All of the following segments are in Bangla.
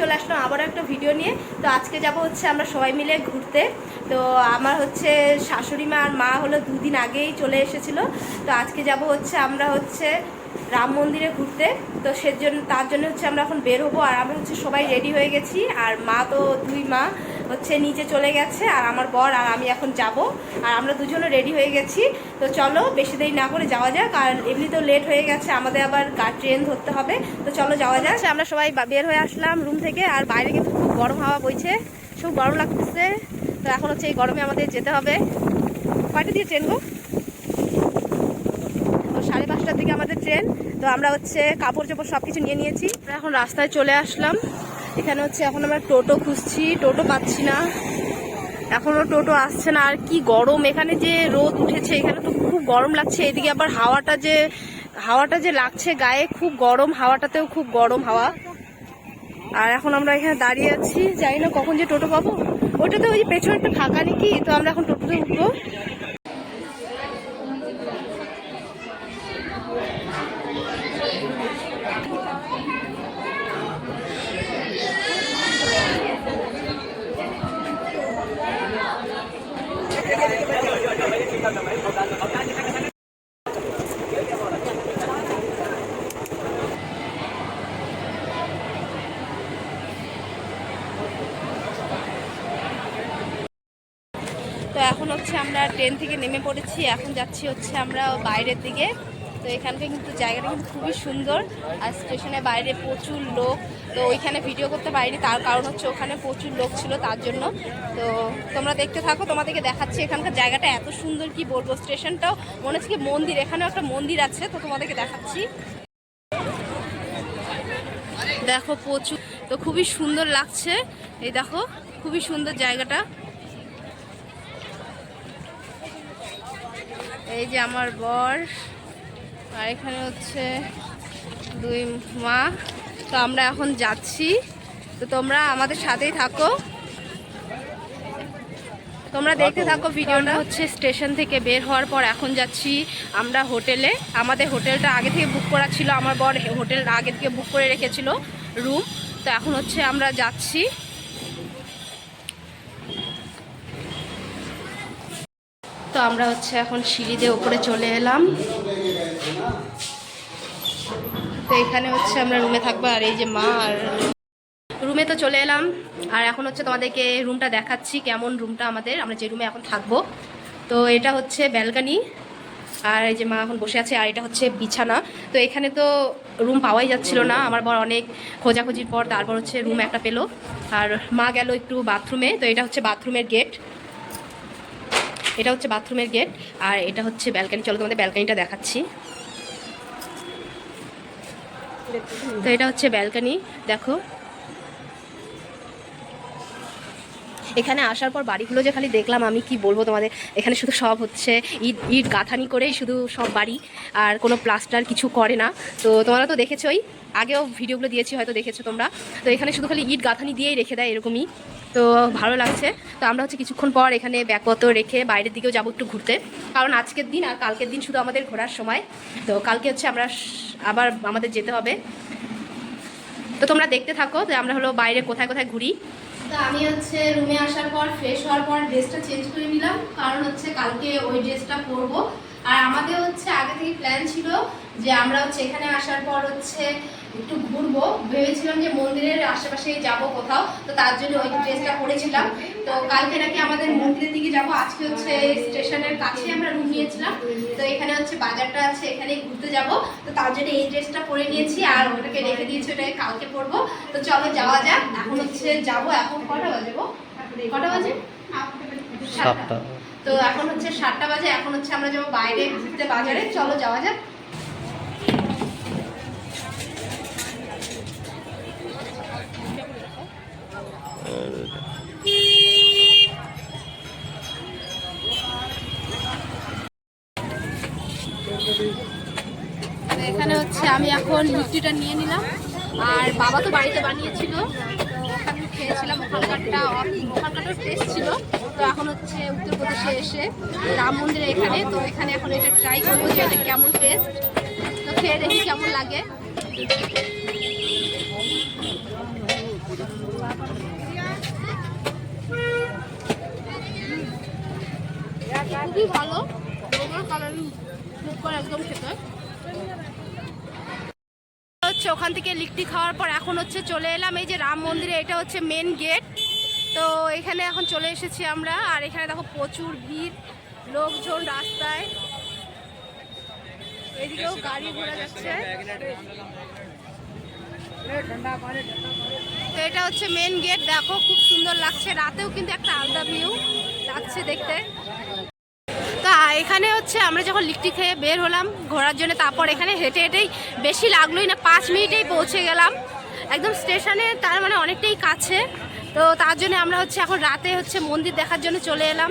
চলে আসলাম আবারও একটা ভিডিও নিয়ে। তো আজকে যাব হচ্ছে আমরা সবাই মিলে ঘুরতে। তো আমার হচ্ছে শাশুড়ি মা আর মা হলো দুদিন আগেই চলে এসেছিল। তো আজকে যাব হচ্ছে আমরা হচ্ছে রাম মন্দিরে ঘুরতে। তো সেজন্য তার জন্য হচ্ছে আমরা এখন বের হব আর আমরা হচ্ছে সবাই রেডি হয়ে গেছি। আর মা তো দুই মা। হচ্ছে নিচে চলে গেছে আর আমার বর আর আমি এখন যাব। আর আমরা দুজনও রেডি হয়ে গেছি। তো চলো, বেশি দেরি না করে যাওয়া যাক। আর এমনিতেও লেট হয়ে গেছে, আমাদের আবার ট্রেন ধরতে হবে। তো চলো যাওয়া যাক। আমরা সবাই বের হয়ে আসলাম রুম থেকে। আর বাইরে কিন্তু খুব গরম হাওয়া বইছে। খুব গরম লাগতেছে। তো এখন হচ্ছে এই গরমে আমাদের যেতে হবে। কয়টা দিয়ে ট্রেন গো? সাড়ে পাঁচটার দিকে আমাদের ট্রেন তো আমরা হচ্ছে কাপড় চোপড় সব কিছু নিয়ে নিয়েছি। আমরা এখন রাস্তায় চলে আসলাম। এখানে হচ্ছে এখন আমরা টোটো খুঁজছি, টোটো পাচ্ছি না। এখনও টোটো আসছে না, আর কি গরম। এখানে যে রোদ উঠেছে, এখানে তো খুব গরম লাগছে। এদিকে আবার হাওয়াটা যে হাওয়াটা যে লাগছে গায়ে, খুব গরম। হাওয়াটাতেও খুব গরম হাওয়া। আর এখন আমরা এখানে দাঁড়িয়ে আছি। জানি না কখন যে টোটো পাবো। ওটাতে ওই পেছনে একটা ফাঁকা নাকি, তো আমরা এখন টোটোতে উঠবো তো এখন হচ্ছে আমরা ট্রেন থেকে নেমে পড়েছি। এখন যাচ্ছি হচ্ছে আমরা বাইরের দিকে। তো এখানকার কিন্তু জায়গাটা কিন্তু খুবই সুন্দর। আর স্টেশনের বাইরে প্রচুর লোক। তো ওইখানে ভিডিও করতে পারিনি, তার কারণ হচ্ছে ওখানে প্রচুর লোক ছিল তার জন্য। তো তোমরা দেখতে থাকো, তোমাদেরকে দেখাচ্ছি এখানকার জায়গাটা এত সুন্দর কি বলব, স্টেশনটাও মনে হচ্ছে কি মন্দির, এখানেও একটা মন্দির আছে, তো তোমাদেরকে দেখাচ্ছি। দেখো প্রচুর, তো খুবই সুন্দর লাগছে। এই দেখো, খুবই সুন্দর জায়গাটা। এই যে আমার বর আর এখানে হচ্ছে দুই মা। তো আমরা এখন যাচ্ছি। তো তোমরা আমাদের সাথেই থাকো। তোমরা দেখতে থাকো ভিডিওটা। হচ্ছে স্টেশন থেকে বের হওয়ার পর এখন যাচ্ছি আমরা হোটেলে। আমাদের হোটেলটা আগে থেকে বুক করা ছিল আমার বর হোটেলটা আগে থেকে বুক করে রেখেছিল রুম। তো এখন হচ্ছে আমরা যাচ্ছি। তো আমরা হচ্ছে এখন সিঁড়িতে ওপরে চলে এলাম। তো এখানে হচ্ছে আমরা রুমে থাকব আর এই যে মা আর রুমে তো চলে এলাম। আর এখন হচ্ছে তোমাদেরকে রুমটা দেখাচ্ছি, কেমন রুমটা আমাদের। আমরা যে রুমে এখন থাকব। তো এটা হচ্ছে ব্যালকানি। আর এই যে মা এখন বসে আছে, আর এটা হচ্ছে বিছানা। তো এখানে তো রুম পাওয়াই যাচ্ছিল না। আমার বর অনেক খোঁজাখুঁজির পর তারপর হচ্ছে রুম একটা পেল। আর মা গেল একটু বাথরুমে। তো এটা হচ্ছে বাথরুমের গেট। এটা হচ্ছে বাথরুমের গেট, আর এটা হচ্ছে ব্যালকানি। চলো তোমাদের ব্যালকানিটা দেখাচ্ছি। তো এটা হচ্ছে ব্যালকানি, দেখো। এখানে আসার পর বাড়িগুলো যে খালি দেখলাম, আমি কি বলব তোমাদের? এখানে শুধু সব হচ্ছে ইট ইট গাঁথানি করেই শুধু সব বাড়ি, আর কোনো প্লাস্টার কিছু করে না। তো তোমরা তো দেখেছোই, আগেও ভিডিওগুলো দিয়েছি, হয়তো দেখেছ তোমরা। তো এখানে শুধু খালি ইট গাঁথানি দিয়েই রেখে দেয় এরকমই। তো ভালো লাগছে। তো আমরা হচ্ছে কিছুক্ষণ পর এখানে ব্যাগপত্র রেখে বাইরের দিকেও যাব একটু ঘুরতে। কারণ আজকের দিন আর কালকের দিন শুধু আমাদের ঘোরার সময়। তো কালকে হচ্ছে আমরা আবার আমাদের যেতে হবে। তো তোমরা দেখতে থাকো যে আমরা হলো বাইরে কোথায় কোথায় ঘুরি। তো আমি হচ্ছে রুমে আসার পর ফ্রেশ হওয়ার পর ড্রেসটা চেঞ্জ করে নিলাম। কারণ হচ্ছে কালকে ওই ড্রেসটা পরবো। আর আমাদের হচ্ছে আগে থেকে প্ল্যান ছিল যে আমরা হচ্ছে এখানে আসার পর হচ্ছে একটু ঘুরবো। ভেবেছিলাম যে মন্দিরের আশেপাশে যাব কোথাও তো তার জন্য ওই ড্রেসটা পরেছিলাম তো কালকে নাকি আমাদের মন্দিরের দিকে যাব। আজকে হচ্ছে স্টেশনের কাছে আমরা রুম নিয়েছিলাম। তো এখানে হচ্ছে বাজারটা আছে এখানে ঘুরতে যাব। তো তার জন্য এই ড্রেসটা পরে নিয়েছি আর ওটাকে রেখে দিয়েছি ওটাকে কালকে পরবো। তো চলো যাওয়া যাক। এখন হচ্ছে যাব এখন কটা বাজে গো? কটা বাজে? সাতটা। তো এখন হচ্ছে সাতটা বাজে এখন হচ্ছে আমরা যাব বাইরে ঘুরতে বাজারে। চলো যাওয়া যাক। আমি এখন মিষ্টিটা নিয়ে নিলাম। আর বাবা তো বাড়িতে বানিয়েছিল। আমি খেয়েছিলাম, ওখানকারটা ওখানকারটাও টেস্ট ছিল। তো এখন হচ্ছে উত্তরপ্রদেশে এসে রাম মন্দিরে এখানে। তো এখানে এখন এটা ট্রাই করব যে এটা কেমন টেস্ট তো খেয়ে দেখি কেমন লাগে। খুবই ভালো। কালার কালারিং খুব করে একদম খেতে। হচ্ছে, ওখান থেকে লিট্টি খাওয়ার পর এখন হচ্ছে চলে এলাম। এই যে রাম মন্দিরে, এটা হচ্ছে মেন গেট তো এখানে এখন চলে এসেছি আমরা। আর এখানে দেখো প্রচুর ভিড়, লোকজন রাস্তায়। এদিকেও গাড়ি ঘোড়া যাচ্ছে। তো এটা হচ্ছে মেন গেট দেখো, খুব সুন্দর লাগছে। রাতেও কিন্তু একটা আলাদা ভিউ লাগছে দেখতে। এখানে হচ্ছে আমরা যখন লিট্টি খেয়ে বের হলাম ঘোরার জন্য, তারপর এখানে হেঁটে হেঁটেই বেশি লাগলোই না, পাঁচ মিনিটেই পৌঁছে গেলাম। একদম স্টেশনে, তার মানে অনেকটাই কাছে। তো তার জন্য আমরা হচ্ছে এখন রাতে হচ্ছে মন্দির দেখার জন্য চলে এলাম।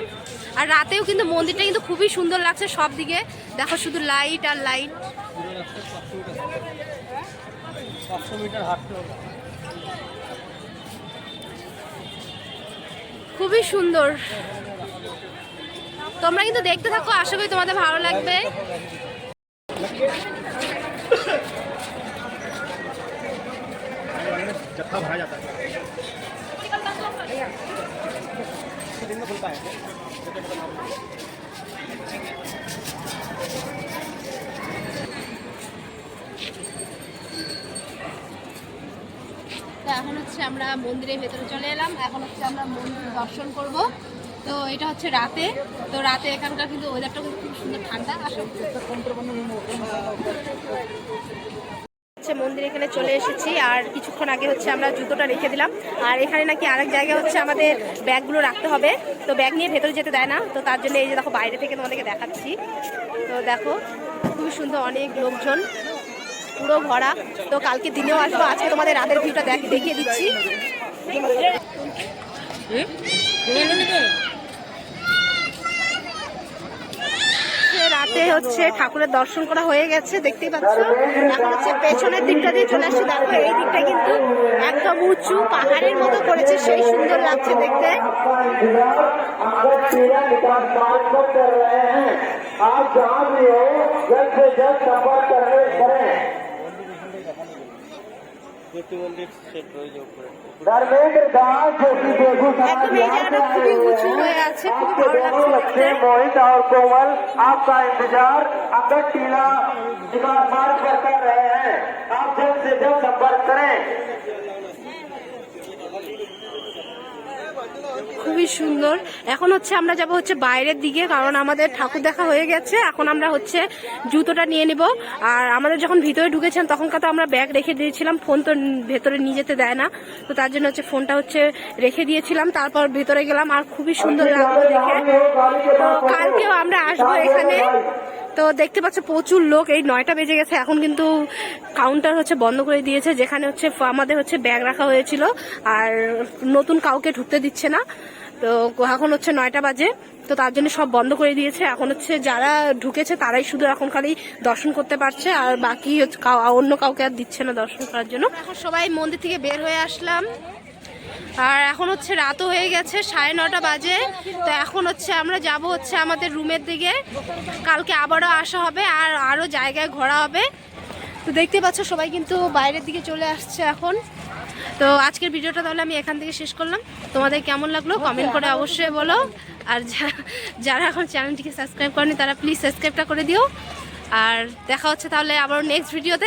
আর রাতেও কিন্তু মন্দিরটা কিন্তু খুবই সুন্দর লাগছে সব দিকে দেখো শুধু লাইট আর লাইট। খুবই সুন্দর। তোমরা কিন্তু দেখতে থাকো, আশা করি তোমাদের ভালো লাগবে। এখন হচ্ছে আমরা মন্দিরের ভেতরে চলে এলাম। এখন হচ্ছে আমরা মন্দির দর্শন করব। তো এটা হচ্ছে রাতে। তো রাতে এখানকার কিন্তু ওয়েদারটা কিন্তু খুব সুন্দর ঠান্ডা। আসো হচ্ছে মন্দির এখানে চলে এসেছি। আর কিছুক্ষণ আগে হচ্ছে আমরা জুতোটা রেখে দিলাম। আর এখানে নাকি আরেক জায়গায় হচ্ছে আমাদের ব্যাগগুলো রাখতে হবে। তো ব্যাগ নিয়ে ভেতরে যেতে দেয় না। তো তার জন্য এই যে দেখো বাইরে থেকে তোমাদেরকে দেখাচ্ছি। তো দেখো খুবই সুন্দর অনেক লোকজন। পুরো ভরা। তো কালকে দিনেও আসব। আজকে তোমাদের রাতের ভিউটা দেখ- দেখিয়ে দিচ্ছি। সে রাতে হচ্ছে ঠাকুরের দর্শন করা হয়ে গেছে দেখতেই পাচ্ছ এখন হচ্ছে পেছনের দিকটা দিয়ে চলে আসছে দেখো এই দিকটা কিন্তু একদম উঁচু পাহাড়ের মতো করেছে সেই সুন্দর লাগছে দেখতে अगर पीला निकास मार्ग पर कर रहे हैं आप जहाँ भी हो जल्द से जल्द संपर्क करने करें ज्योति मंदिर सेट রয়েছে উপরে धर्मेंद्र दास जो कि बेगूसराय একদম এই জায়গাটা খুবই উঁচু হয়ে আছে খুবই आपके ভালো दोनों লাগছে बच्चे দেখতে मोहित और कोमल आपका इंतजार अगर टीला निकास मार्ग पर कर रहे हैं आप जल्द से जल्द संपर्क करें খুবই সুন্দর। এখন হচ্ছে আমরা যাব হচ্ছে বাইরের দিকে, কারণ আমাদের ঠাকুর দেখা হয়ে গেছে। এখন আমরা হচ্ছে জুতোটা নিয়ে নিব। আর আমাদের যখন ভিতরে ঢুকেছিলাম, তখনকার তো আমরা ব্যাগ রেখে দিয়েছিলাম। ফোন তো ভেতরে নিয়ে যেতে দেয় না। তো তার জন্য হচ্ছে ফোনটা হচ্ছে রেখে দিয়েছিলাম। তারপর ভেতরে গেলাম। আর খুবই সুন্দর লাগল দেখে। তো কালকেও আমরা আসব এখানে। তো দেখতে পাচ্ছ প্রচুর লোক এই নয়টা বেজে গেছে এখন কিন্তু কাউন্টার হচ্ছে বন্ধ করে দিয়েছে যেখানে হচ্ছে আমাদের হচ্ছে ব্যাগ রাখা হয়েছিল আর নতুন কাউকে ঢুকতে দিচ্ছে না। তো এখন হচ্ছে নয়টা বাজে তো তার জন্য সব বন্ধ করে দিয়েছে। এখন হচ্ছে যারা ঢুকেছে তারাই শুধু এখন খালি দর্শন করতে পারছে আর বাকি হচ্ছে কাউ- অন্য কাউকে আর দিচ্ছে না দর্শন করার জন্য। এখন সবাই মন্দির থেকে বের হয়ে আসলাম। আর এখন হচ্ছে রাতও হয়ে গেছে, সাড়ে নটা বাজে। তো এখন হচ্ছে আমরা যাব হচ্ছে আমাদের রুমের দিকে। কালকে আবারও আসা হবে আর আরও জায়গায় ঘোরা হবে। তো দেখতে পাচ্ছ সবাই কিন্তু বাইরের দিকে চলে আসছে এখন। তো আজকের ভিডিওটা তাহলে আমি এখান থেকে শেষ করলাম। তোমাদের কেমন লাগল কমেন্ট করে অবশ্যই বলো। আর যারা এখন চ্যানেলটিকে সাবস্ক্রাইব করেনি, তারা প্লিজ সাবস্ক্রাইবটা করে দিও। আর দেখা হচ্ছে তাহলে আবার নেক্সট ভিডিওতে